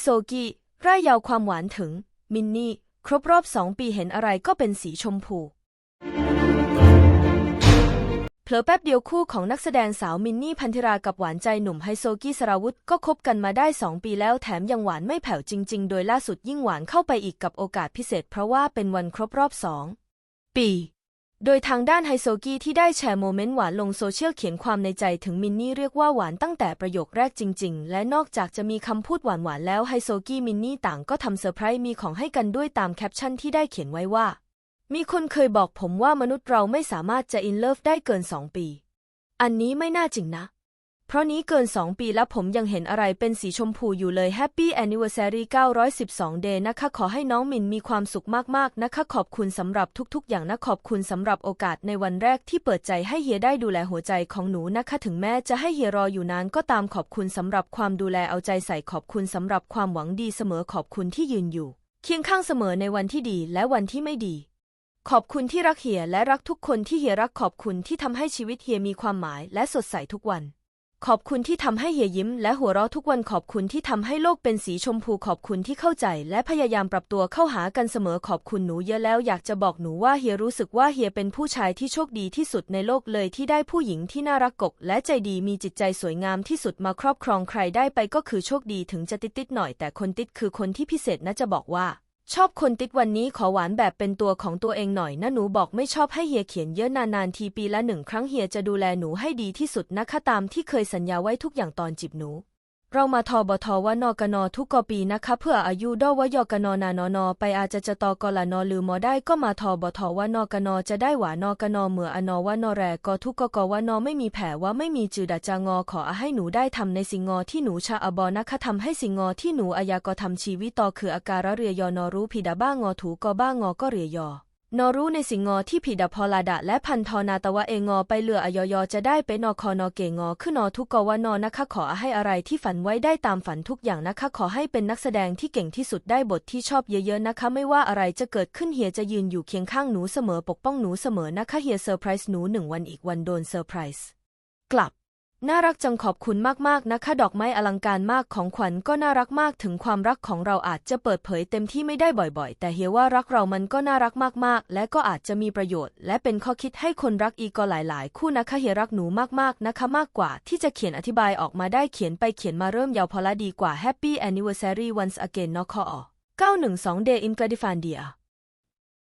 โซกิร่ายยาวความหวานถึง มินนี่ ครบรอบสองปีเห็นอะไรก็เป็นสีชมพู เผลอแป๊บเดียวคู่ของนักแสดงสาวมินนี่พันธิรากับหวานใจหนุ่มไฮโซกี้สราวุธก็คบกันมาได้2ปีแล้วแถมยังหวานไม่แผ่วจริง ๆ โดยล่าสุดยิ่งหวานเข้าไปอีกกับโอกาสพิเศษเพราะว่าเป็นวันครบรอบ2ปี โดยทางด้านไฮโซกี้ที่ได้แชร์โมเมนต์หวานลงโซเชียลเขียนความในใจถึงมินนี่เรียกว่าหวานตั้งแต่ประโยคแรกจริง ๆ และนอกจากจะมีคำพูดหวานๆแล้วไฮโซกี้มินนี่ต่างก็ทำเซอร์ไพรส์มีของให้กันด้วยตามแคปชั่นที่ได้เขียนไว้ว่า มีคนเคยบอกผมว่ามนุษย์เราไม่สามารถจะอินเลิฟได้เกินสองปี อันนี้ไม่น่าจริงนะ เพราะนี้เกิน 2 ปีแล้วผมยังเห็นอะไรเป็นสีชมพูอยู่เลย Happy Anniversary 912 Day นะคะ ขอให้น้องมินมีความสุขมากๆนะคะ ขอบคุณสำหรับทุกๆ อย่างนะ ขอบคุณสำหรับโอกาสในวันแรกที่เปิดใจให้เฮียได้ดูแลหัวใจของหนูนะคะ ถึงแม้จะให้เฮียรออยู่นานก็ตามขอบคุณสำหรับความดูแลเอาใจใส่ขอบคุณสำหรับความหวังดีเสมอขอบคุณที่ยืนอยู่ เคียงข้างเสมอในวันที่ดีและวันที่ไม่ดีขอบคุณที่รักเฮียและรักทุกคนที่เฮียรักขอบคุณที่ทำให้ชีวิตเฮียมีความหมายและสดใสทุกวัน ขอบคุณที่ทำให้เฮียยิ้มและหัวเราะทุกวันขอบคุณที่ทำให้โลกเป็นสีชมพูขอบคุณที่เข้าใจ และพยายามปรับตัวเข้าหากันเสมอขอบคุณหนูเยอะแล้วอยากจะบอกหนูว่าเฮียรู้สึกว่าเฮียเป็นผู้ชายที่โชคดีที่สุดในโลกเลยที่ได้ผู้หญิงที่น่ารักกกและใจดีมีจิตใจสวยงามที่สุดมาครอบครองใครได้ไปก็คือโชคดีถึงจะติดติดหน่อยแต่คนติดคือคนที่พิเศษนะจะบอกว่า ชอบคนติดวันนี้ขอหวานแบบเป็นตัวของตัวเองหน่อยนะหนูบอกไม่ชอบให้เฮียเขียนเยอะนานๆทีปีละหนึ่งครั้งเฮียจะดูแลหนูให้ดีที่สุดนะคะตามที่เคยสัญญาไว้ทุกอย่างตอนจีบหนู เรามาทอบทวานอกนอทุกกปีนะคะเพื่ออายุดอวยอกนอนานอนอไปอาจจะจะตกละนลือมอได้ก็มาทอบทวานอกนอจะได้หวานอกนอเมื่ออนอวานอแรกทุกกกวานอไม่มีแผลว่าไม่มีจืดจางอขอให้หนูได้ทำในสิ่งงอที่หนูชาอบอนะคะทำให้สิ่งงอที่หนูอายากทำชีวิตต่อคืออาการะเรียยอนอรู้ผิดาบ้างงอถูกอบ้างอก็เรียยอ นอรู้ในสิงงอที่ผิดาพอลาดะและพันทอนาตะวะเองอไปเหลืออยอยจะได้ไปนอคอนอเกงอขึ้นนอทุกกวานอนะคะขอให้อะไรที่ฝันไว้ได้ตามฝันทุกอย่างนะคะขอให้เป็นนักแสดงที่เก่งที่สุดได้บทที่ชอบเยอะๆนะคะ ไม่ว่าอะไรจะเกิดขึ้นเฮียจะยืนอยู่เคียงข้างหนูเสมอปกป้องหนูเสมอนะคะเฮียเซอร์ไพรส์หนูหนึ่งวันอีกวันโดนเซอร์ไพรส์กลับ น่ารักจังขอบคุณมากๆนะคะดอกไม้อลังการมากของขวัญก็น่ารักมากถึงความรักของเราอาจจะเปิดเผยเต็มที่ไม่ได้บ่อยๆ แต่เฮียว่ารักเรามันก็น่ารักมากๆ และก็อาจจะมีประโยชน์ และเป็นข้อคิดให้คนรักอีกก็หลายๆ คู่นะคะเฮียรักหนูมากๆนะคะมากกว่า ที่จะเขียนอธิบายออกมาได้เขียนไปเขียนมาเริ่มยาวพอละดีกว่า Happy Anniversary once again เนาะคอ912 Day in Gradifandia